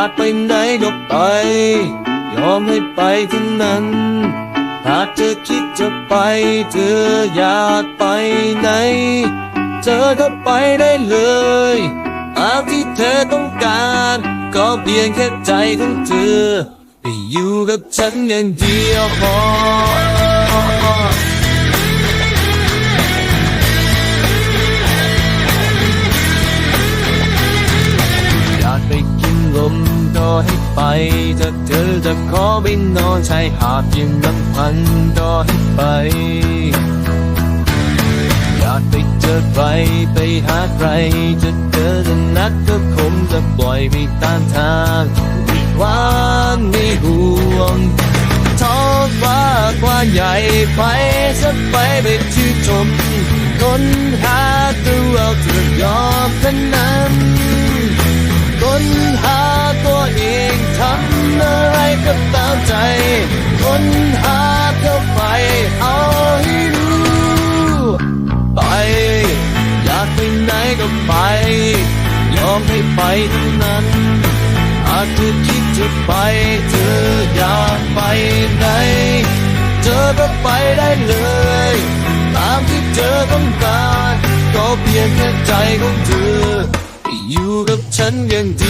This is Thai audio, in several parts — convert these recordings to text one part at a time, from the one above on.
ากไปไหนก็ไป ยอมให้ไปทั้งนั้น หากเธอคิดจะไป เธออยากไปไหน เธอก็ไปได้เลยอามที่เธอต้องการ ก็เพียงแค่ใจของเธอไปอยู่กับฉันอย่างเดียวพอ ไปถ้าเธอจะขอไปนนอนชายหาดเพียงลำพันก็ให้ไป อยากไปเจอใครไปหาใครจะเจอจะนัดก็คงจะปล่อยไปตามทางวิวานไม่ห่วงท้องฟ้ากว้างใหญ่ไปสักไปไปชื่นชมค้นหาตัวเอาเธอยอมทั้งนั้นค้นหา ทำอะไรก็ตามใจ คนหาเข้าไปเอาให้รู้ไปอยากไปไหนก็ไป ยอมให้ไปทั้งนั้นหากเธอคิดจะไป เธออยากไปไหน เธอก็ไปได้เลย ตามที่เธอต้องการ ก็เพียงแค่ใจของเธอ อยู่กับฉันอย่างดี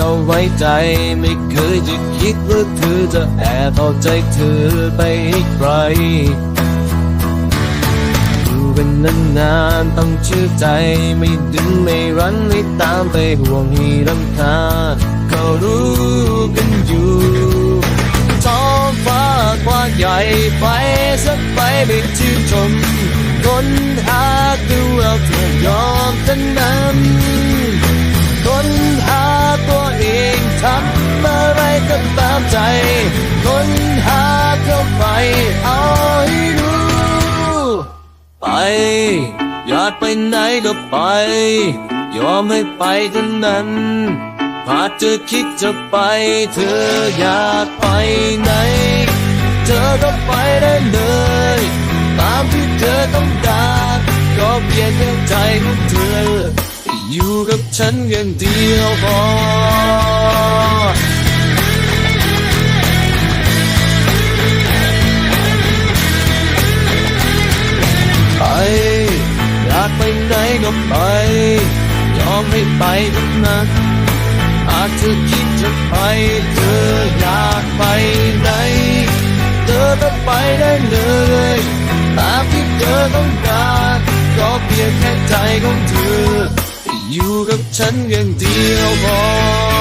ก็ไว้ใจ ไม่เคยจะคิดว่าเธอจะแอบเอาใจเธอไปให้ใครอยู่เป็นนานๆต้องเชื่อใจ ไม่ดึงไม่รั้นไม่ตามไปห่วงให้รำคาญก็รู้กันอยู่ท้องฟ้ากว้างใหญ่ไปสักไปไปชื่นชมค้นหาตัวเอาเธอยอมทั้งนั้น ก็ตามใจ คนหาเข้าไป เอาให้รู้ ไป อยากไปไหนก็ไป ยอมให้ไปเท่านั้นหากเธอคิดจะไป เธออยากไปไหน เธอก็ไปได้เลย ตามที่เธอต้องการก็เพียงแค่ใจของเธอ อยู่กับฉันอย่างเดียวพอ ไปไหนก็ไป ยอมให้ไปทั้งนั้นอาจจะคิดจะไป เธออยากไปไหน เธอก็ไปได้เลยตามที่เธอต้องการก็เพียงแค่ใจของเธอ อยู่กับฉันอย่างเดียวพอ